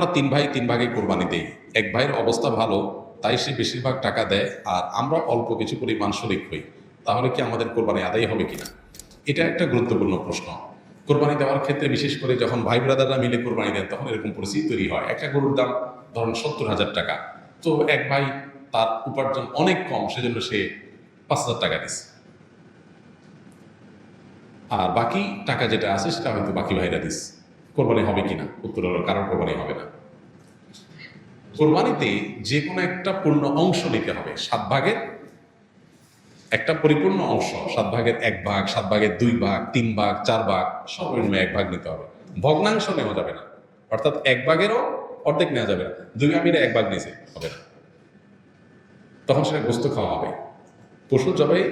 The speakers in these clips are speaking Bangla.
আমরা তিন ভাই তিন ভাগে কোরবানি দেই। এক ভাইয়ের অবস্থা ভালো, তাই সে বেশিরভাগ টাকা দেয় আর আমরা অল্প কিছু পরিমাণ শরিক হই। তাহলে কি আমাদের কোরবানি আদায় হবে কিনা? এটা একটা গুরুত্বপূর্ণ প্রশ্ন। কোরবানি দেওয়ার ক্ষেত্রে বিশেষ করে যখন ভাই ব্রাদাররা মিলে কোরবানি দেন, তখন এরকম পরিস্থিতি তৈরি হয়। একটা গরুর দাম ধরুন সত্তর হাজার টাকা। তো এক ভাই তার উপার্জন অনেক কম, সেজন্য সে পাঁচ হাজার টাকা দিচ্ছে আর বাকি টাকা যেটা আছে, সেটা হয়তো বাকি ভাইরা দিস কোরবানি হবে কিনা? উত্তর হলো, কারণ কোরবানি হবে না। কোরবানিতে যে কোনো একটা পূর্ণ অংশ নিতে হবে। সাত ভাগের একটা পরিপূর্ণ অংশ, সাত ভাগের এক ভাগ, সাত ভাগের দুই ভাগ, তিন ভাগ, চার ভাগ, সর্বনিম্ন এক ভাগ নিতে হবে। ভগ্নাংশ নেওয়া যাবে না। অর্থাৎ এক ভাগেরও অর্ধেক নেওয়া যাবে না। দুই ভাগ এক ভাগ নিয়েছে, হবে না। তখন সেটা গোস্ত খাওয়া হবে। পশু জবাই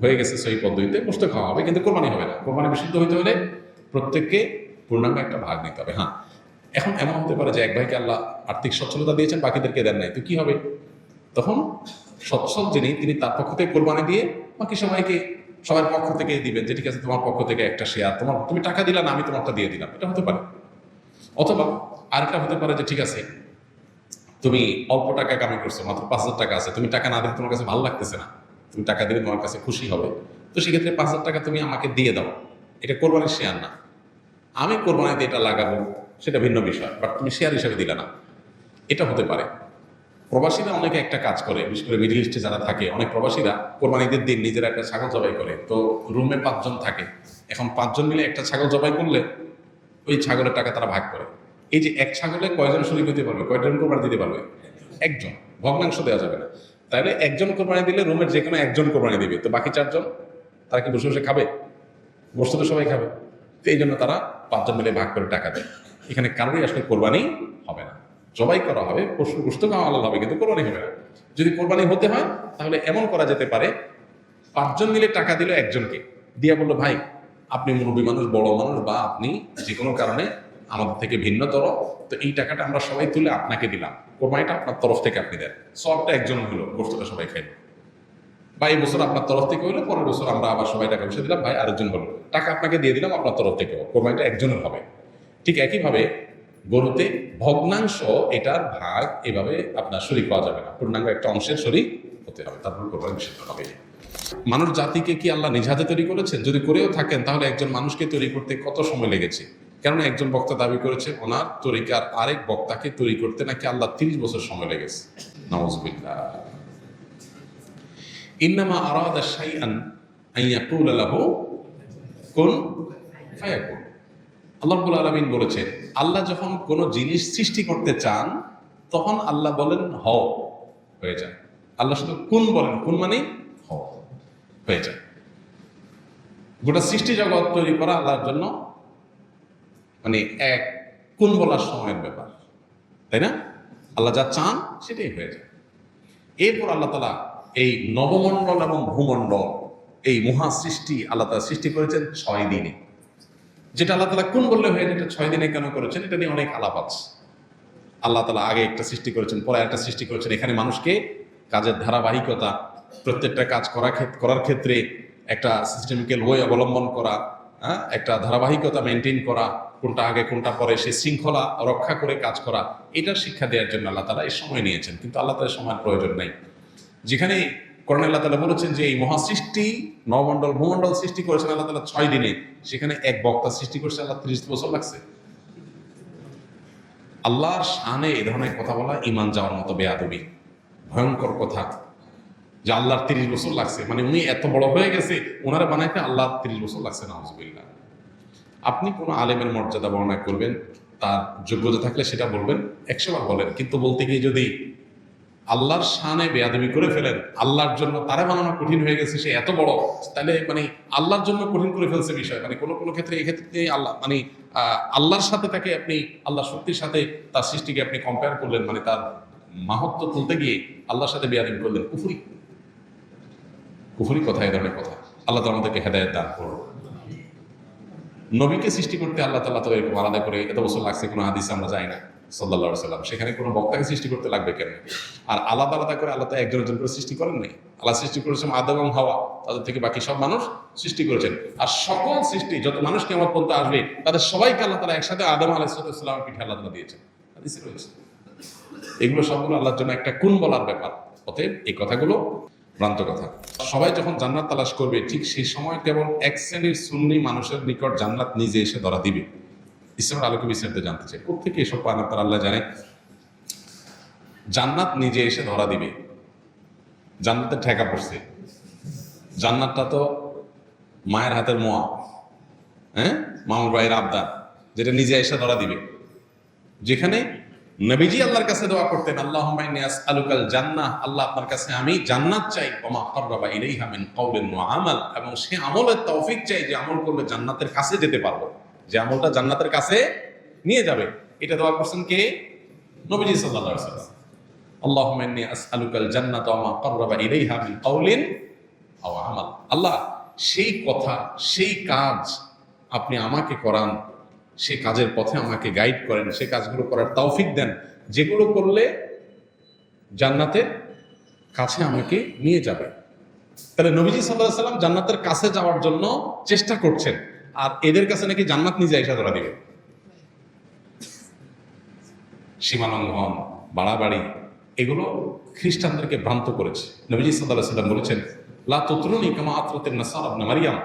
হয়ে গেছে সেই পদ্ধতিতে, গোস্ত খাওয়া হবে, কিন্তু কোরবানি হবে না। কোরবানি বিশুদ্ধ হইতে হলে প্রত্যেককে পূর্ণাঙ্গ একটা ভাগ নিতে হবে হ্যাঁ। এখন এমন হতে পারে যে এক ভাইকে আল্লাহ আর্থিক সচ্ছলতা দিয়েছেন, বাকিদেরকে দেন নাই, তো কি হবে? তখন সচ্ছল যিনি, তিনি তার পক্ষ থেকে কোরবানি দিয়ে বাকি সবাইকে, সবার পক্ষ থেকে দিবেন যে ঠিক আছে, তোমার পক্ষ থেকে একটা শেয়ার তোমার, তুমি টাকা দিলা না, আমি তোমারটা দিয়ে দিলাম। এটা হতে পারে। অথবা আরেকটা হতে পারে যে ঠিক আছে, তুমি অল্প টাকা কামাই করছ, মাত্র পাঁচ হাজার টাকা আছে, তুমি টাকা না দিলে তোমার কাছে ভালো লাগতেছে না, তুমি টাকা দিলে তোমার কাছে খুশি হবে, তো সেক্ষেত্রে পাঁচ হাজার টাকা তুমি আমাকে দিয়ে দাও। এটা কোরবানির শেয়ার না। আমি কোরবানিতে এটা লাগাবো, সেটা ভিন্ন বিষয় বাট তুমি শেয়ার হিসেবে দিলে না। এটা হতে পারে। প্রবাসীরা অনেকে একটা কাজ করে, বিশেষ করে মিডিল ইস্টে যারা থাকে, অনেক প্রবাসীরা কোরবানিদের দিন নিজেরা একটা ছাগল জবাই করে। তো রুমে পাঁচজন থাকে, এখন পাঁচজন মিলে একটা ছাগল জবাই করলে ওই ছাগলের টাকা তারা ভাগ করে। এই যে এক ছাগলে কয়জন শরীর দিতে পারবে, কয়জন কোরবানি দিতে পারবে? একজন ভগ্নাংশ দেওয়া যাবে না। তাহলে একজন কোরবানি দিলে রুমের যে কোনো একজন কোরবানি দিবে। তো বাকি চারজন, তারা কি বসে বসে খাবে? বসতে তো সবাই খাবে। তো এই জন্য তারা পাঁচজন মিলে ভাগ করে টাকা দেয়। এখানে কারোরই আসলে কোরবানি হবে না। জবাই করা হবে পশুর গোস্ত খাওয়া আলাদা হবে, কিন্তু কোরবানি হবে না। যদি কোরবানি হতে হয়, তাহলে এমন করা যেতে পারে, পাঁচজন মিলে টাকা দিল একজনকে। দিয়া বলল, ভাই, আপনি মুরব্বী মানুষ, বড় মানুষ বা আপনি যে কোনো কারণে আমাদের থেকে ভিন্নতর, তো এই টাকাটা আমরা সবাই তুলে আপনাকে দিলাম। কোরবানিটা আপনার তরফ থেকে আপনি দেন। সবটা একজন হলো গোস্তটা সবাই খাইল। বা এই বছর আপনার তরফ থেকে হলো পরের বছর আমরা আবার সবাই টাকা পয়সা দিলাম, ভাই, আরেকজন হলো। টাকা আপনাকে দিয়ে দিলাম আপনার তরফ থেকেও। কোরবানিটা একজনের হবে। ঠিক একইভাবে গরুতে ভগ্নাংশ, এটার ভাগ এভাবে আপনার শরীর পাওয়া যাবে না। পূর্ণাঙ্গ একটা অংশের শরীর হতে হবে। তারপর কোরবানি বিশুদ্ধ হবে মানুষ জাতিকে কি আল্লাহ নিজ হাতে তৈরি করেছেন? যদি করেও থাকেন, তাহলে একজন মানুষকে তৈরি করতে কত সময় লেগেছে? কেননা একজন বক্তা দাবি করেছে, ওনার তরিকার আরেক বক্তাকে তৈরি করতে নাকি আল্লাহ তিরিশ বছর সময় লেগেছে। নওয়াজবিল্লাহ ইন্নামা আরাদা শাইআন আইয়াকুল লাহু কুন আল্লাহ রাব্বুল আলামিন বলেছেন, আল্লাহ যখন কোনো জিনিস সৃষ্টি করতে চান, তখন আল্লাহ বলেন হও হয়ে যায় আল্লাহ শুধু কোন বলেন, কোন মানে হও হয়ে যায় গোটা সৃষ্টি জগৎ তৈরি করা আল্লাহর জন্য মানে এক কোন বলার সময়ের ব্যাপার, তাই না? আল্লাহ যা চান সেটাই হয়ে যায় এরপর আল্লাহ তালা এই নবমণ্ডল এবং ভূমণ্ডল, এই মহা সৃষ্টি আল্লাহ তালা সৃষ্টি করেছেন ছয় দিনে। যেটা আল্লাহ তালা কোন বললে হয়ে যেটা ছয় দিনে কেন করেছেন, এটা নিয়ে অনেক আলাপ আছে। আল্লাহ তালা আগে একটা সৃষ্টি করেছেন, পরে একটা সৃষ্টি করেছেন। এখানে মানুষকে কাজের ধারাবাহিকতা, প্রত্যেকটা কাজ করা করার ক্ষেত্রে একটা সিস্টেমিক্যাল ওয়ে অবলম্বন করা হ্যাঁ একটা ধারাবাহিকতা মেনটেন করা, কোনটা আগে, কোনটা পরে, সে শৃঙ্খলা রক্ষা করে কাজ করা, এটা শিক্ষা দেওয়ার জন্য আল্লাহ তালা এই সময় নিয়েছেন। কিন্তু আল্লাহ তালা সময়ের প্রয়োজন নেই। যেখানে করণ আল্লাহ তালা বলেছেন যে এই মহাসৃষ্টি নবমণ্ডল, ভূমণ্ডল সৃষ্টি করেছেন আল্লাহ তালা ছয় দিনে। সেখানে এক বক্তা সৃষ্টি করছে আল্লাহ ত্রিশ বছর লাগছে। আল্লাহর শানে এ ধরনের কথা বলা ইমান যাওয়ার মতো বেয়াদবি। ভয়ঙ্কর কথা। যে আল্লাহর তিরিশ বছর লাগছে। মানে উনি এত বড় হয়ে গেছে ওনারা বানাইতে আল্লাহ তিরিশ বছর লাগছে না হজবিল্লা আপনি কোনো আলেমের মর্যাদা বর্ণনা করবেন, তার যোগ্যতা থাকলে সেটা বলবেন, একশো বার বলেন। কিন্তু বলতে গিয়ে যদি আল্লাহর শানে বেয়াদবি করে ফেলেন। আল্লাহর জন্য তারা বানানো কঠিন হয়ে গেছে, সে এত বড়। তাহলে মানে আল্লাহর জন্য কঠিন করে ফেলছে বিষয়। মানে কোনো কোনো ক্ষেত্রে এই ক্ষেত্রে আল্লাহ মানে আল্লাহর সাথে তাকে আপনি আল্লাহ শক্তির সাথে তার সৃষ্টিকে আপনি কম্পেয়ার করলেন মানে তার মাহত্ব তুলতে গিয়ে আল্লাহর সাথে বেয়াদবি করলেন। কুফুরি। কুফুরি কথা, এ ধরনের কথা। আল্লাহ তালা আমাদেরকে হেদায়ত দান করুন। নবীকে সৃষ্টি করতে আল্লাহ তালা তো এরকম আলাদা করে, এত বছর লাগছে, কোনো হাদিস আমরা যাই না। সাল্লাহ সাল্লাম সেখানে কোনো বক্তাকে সৃষ্টি করতে লাগবে কেন? আর আলাদা আলাদা করে আল্লাহ তো একজন একজন করে সৃষ্টি করেন নাই? আল্লাহ সৃষ্টি করেছেন আদম এবং হাওয়া। তাদের থেকে বাকি সব মানুষ সৃষ্টি করেছেন। আর সকল সৃষ্টি, যত মানুষ কেমন পর্যন্ত আসবে, তাদের সবাইকে আল্লাহ তালা একসাথে আদম আলাইসালামের পিঠে আল্লাহ তালা দিয়েছেন। এগুলো সবগুলো আল্লাহর জন্য একটা কোন বলার ব্যাপার? অতএব এই কথাগুলো ভ্রান্ত কথা। সবাই যখন জান্নাত তালাশ করবে, ঠিক সেই সময় কেবল এক শ্রেণির সুন্নি মানুষের নিকট জান্নাত নিজে এসে ধরা দিবে। ইসলামের আলোকে বিস্তারিত জানতে চাই। কোথেকে এসব পান আপনার আল্লাহ জানে। জান্নাত নিজে এসে ধরা দিবে। জান্নাতের ঠেকা পড়ছে। জান্নাতটা তো মায়ের হাতের মোয়া। হ্যাঁ? মামুর ভাইয়ের আবদার। যেটা নিজে এসে ধরা দিবে। যেখানে নবীজি আল্লাহর কাছে দোয়া করতেন আল্লাহ আলুকাল জান্নাহ। আল্লাহ আপনার কাছে, আমি জান্নাত চাই। ওমা করবা ইলাইহা আমাল। এবং সে আমলের তৌফিক চাই যে আমল করলে জান্নাতের কাছে যেতে পারব। যে আমলটা জান্নাতের কাছে নিয়ে যাবে। এটা দোয়া করছেন কে? নবীজি আল্লাহুম্মা ইন্নী আসআলুকাল জান্নাতা ওয়া মা ক্বাররাবা ইলাইহা মিন কওলিন আও আমাল। আল্লাহ, সেই কথা, সেই কাজ আপনি আমাকে করান সেই কাজের পথে আমাকে গাইড করেন সেই কাজগুলো করার তৌফিক দেন। যেগুলো করলে জান্নাতের কাছে আমাকে নিয়ে যাবে। তাহলে নবীজি সাল্লাহ সাল্লাম জান্নাতের কাছে যাওয়ার জন্য চেষ্টা করছেন। আর এদের কাছে নাকি জান্নাত নিজে এসে ধরা দিবে। সীমালঙ্ঘন, বাড়াবাড়ি, এগুলো খ্রিস্টানদেরকে ভ্রান্ত করেছে। নবীজি সাল্লাহ বলেছেন, লা কামা আত্রতের নাসার আবনা মারিয়াম।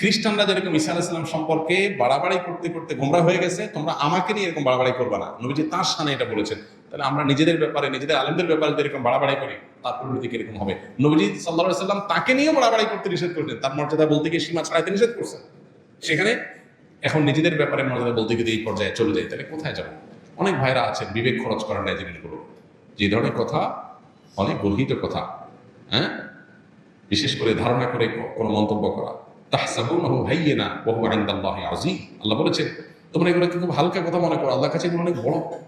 খ্রিস্টানরা যেরকম ঈসা আলাইসাল্লাম সম্পর্কে বাড়াবাড়ি করতে করতে গোমরা হয়ে গেছে, তোমরা আমাকে নিয়ে এরকম বাড়াবাড়ি করবে না। নবীজি তার সামনে এটা বলেছেন। তাহলে আমরা নিজেদের ব্যাপারে, নিজেদের আলেমদের ব্যাপারে যেরকম বাড়াবাড়ি করি, তার পরিণতি কীরকম হবে? নবীজি সাল্লাহ সাল্লাম তাকে নিয়েও বাড়াবাড়ি করতে নিষেধ করছেন। তার মর্যাদা বলতে গিয়ে সীমা ছাড়াইতে নিষেধ করছেন। সেখানে এখন নিজেদের ব্যাপারে মর্যাদা বলতে গিয়ে এই পর্যায়ে চলে যায়। তাহলে কোথায় যাব? অনেক ভাইরা আছেন, বিবেক খরচ করার নাই জিনিসগুলো। যে ধরনের কথা, অনেক গর্হিত কথা হ্যাঁ? বিশেষ করে ধারণা করে কোনো মন্তব্য করা। তাহসাবুনাহু হাইয়িনা ওয়া হুয়া ইনদাল্লাহি আযীম। আল্লাহ বলেছেন, তোমরা এগুলোকে খুব হালকা কথা মনে করো। আল্লাহর কাছে এগুলো অনেক বড়।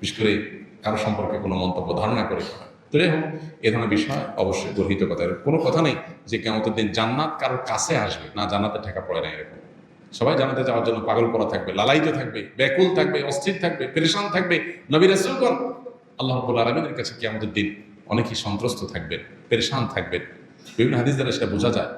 বিশেষ করে কারও সম্পর্কে কোনো মন্তব্য, ধারণা করে করা। তো যাই হোক, এ ধরনের বিষয় অবশ্যই গর্হিত কথা। কোনো কথা নেই যে কেমতের দিন জান্নাত কারোর কাছে আসবে। না, জান্নাতে ঠেকা পড়ে না এরকম। সবাই জানাতে যাওয়ার জন্য পাগল করা থাকবে লালাইত থাকবে, ব্যাকুল থাকবে, অস্থির থাকবে, পেরেশান থাকবে। নবী রাসুলগণ, আল্লাহ রব্বুল আলমীদের কাছে কেমন দিন অনেকেই সন্ত্রস্ত থাকবেন, পেরেশান থাকবেন। বিভিন্ন হাদিস দ্বারা সেটা বোঝা যায়।